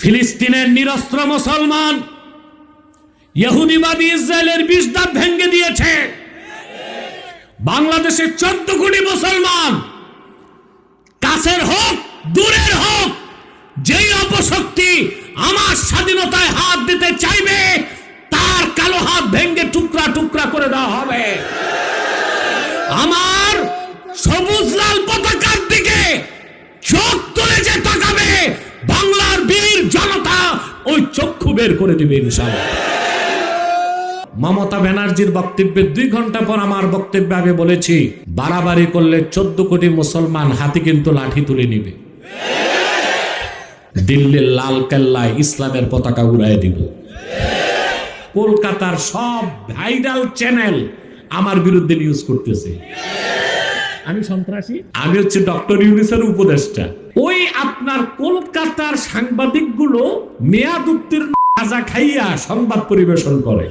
ফিলিস্তিনের নিরস্ত্র মুসলমান ইহুদিবাদী ইসরায়েলের বিষ দাঁত ভেঙ্গে দিয়েছে। বাংলাদেশের চোদ্দ কোটি মুসলমান কাছের হোক, দূরের হোক, যেই অপশক্তি আমার স্বাধীনতায় হাত দিতে চাইবে, তার কালো হাত ভেঙ্গে বের করে দিবে ইনশাআল্লাহ। মমতা ব্যানার্জির বক্তব্যের দুই ঘণ্টা পর আমার বক্তব্যে আগে বলেছি বাড়াবাড়ি করলে চোদ্দ কোটি মুসলমান হাতে কিন্তু লাঠি তুলে নিবে। দিল্লির লাল কেল্লায় ইসলামের পতাকা উড়াই দিব। কলকাতার সব ভাইরাল চ্যানেল আমার বিরুদ্ধে নিউজ করতেছে। আমি সন্ত্রাসী? আমি হচ্ছে ডক্টর ইউনিসের উপদেষ্টা। ওই আপনার কলকাতার সাংবাদিকগুলো মেয়াদ উত্তীর্ণ গাঁজা খাইয়া সংবাদ পরিবেশন করে।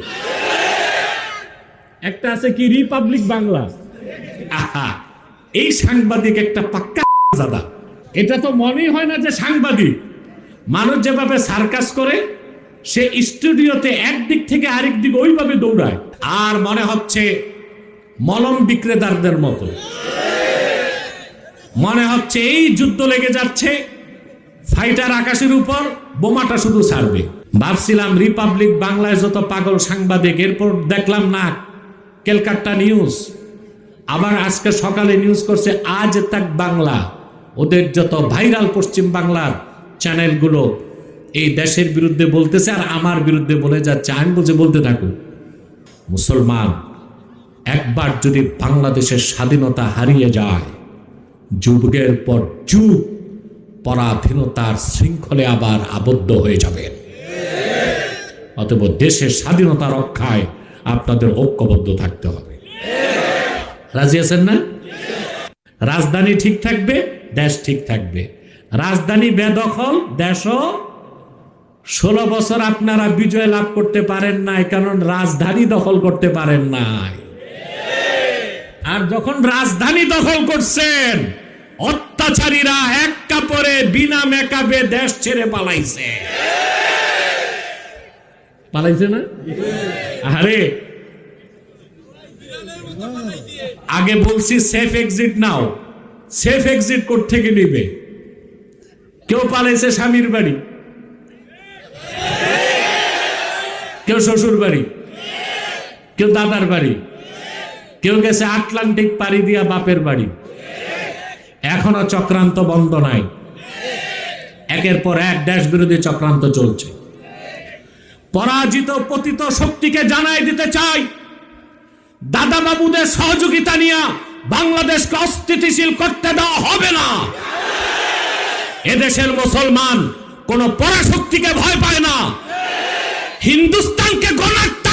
একটা আছে কি রিপাবলিক বাংলা আহা, এই সাংবাদিক একটা পাক্কা জাদা। এটা তো মনেই হয় না যে সাংবাদিক। মানুষ যেভাবে সার্কাস করে, সে স্টুডিওতে একদিক থেকে আরেক দিক ওইভাবে দৌড়ায়। আর মনে হচ্ছে মলম বিক্রেতাদের মতো। মনে হচ্ছে এই যুদ্ধ লেগে যাচ্ছে, ফাইটার আকাশের উপর বোমাটা শুধু ছাড়বে। ভাবছিলাম রিপাবলিক বাংলায় যত পাগল সাংবাদিক, এরপর দেখলাম না, ক্যালকাটা নিউজ। আবার আজকে সকালে নিউজ করছে, আজ তাক বাংলা। ওদের যত ভাইরাল পশ্চিম বাংলার চ্যানেলগুলো, এই দেশের বিরুদ্ধে বলতেছে আর আমার বিরুদ্ধে বলে যাচ্ছে, আমি বলছে, বলতে থাকুক মুসলমান, একবার যদি বাংলাদেশের স্বাধীনতা হারিয়ে যায়, যুগের পর যুগ পরাধীনতার শৃঙ্খলে আবার আবদ্ধ হয়ে যাবেন অতএব দেশের স্বাধীনতা রক্ষায় আপনাদের ঐক্যবদ্ধ থাকতে হবে। রাজি আছেন না? রাজধানী ঠিক থাকবে, দেশ ঠিক থাকবে। রাজধানী বেদখল, দেশও। ষোলো বছর আপনারা বিজয় লাভ করতে পারেন নাই, কারণ রাজধানী দখল করতে পারেন নাই। আর যখন রাজধানী দখল করছেন, অত্যাচারীরা এক কাপড়ে বিনা মেকাবে দেশ ছেড়ে পালাইছে। পালাইছে না? আরে আগে বলছি সেফ এক্সিট নাও। সেফ এক্সিট কোথ থেকে নিবে? কেউ পালাইছে স্বামীর বাড়ি? কেউ শ্বশুর বাড়ি? কেউ দাদার বাড়ি? কেউ গেছে আটলান্টিক পাড়ি দিয়া বাপের বাড়ি? এখনও চক্রান্ত বন্ধ নাই। একের পর এক দেশ বিরোধী চক্রান্ত চলছে। পরাজিত পতিত শক্তিকে জানাই দিতে চাই। দাদা বাবুদের সহযোগিতা নিয়ে বাংলাদেশকে অস্থিতিশীল করতে দেওয়া হবে না। এদেশের মুসলমান কোন পরাশক্তিকে ভয় পায় না। হিন্দুস্তানকে গণাক্ত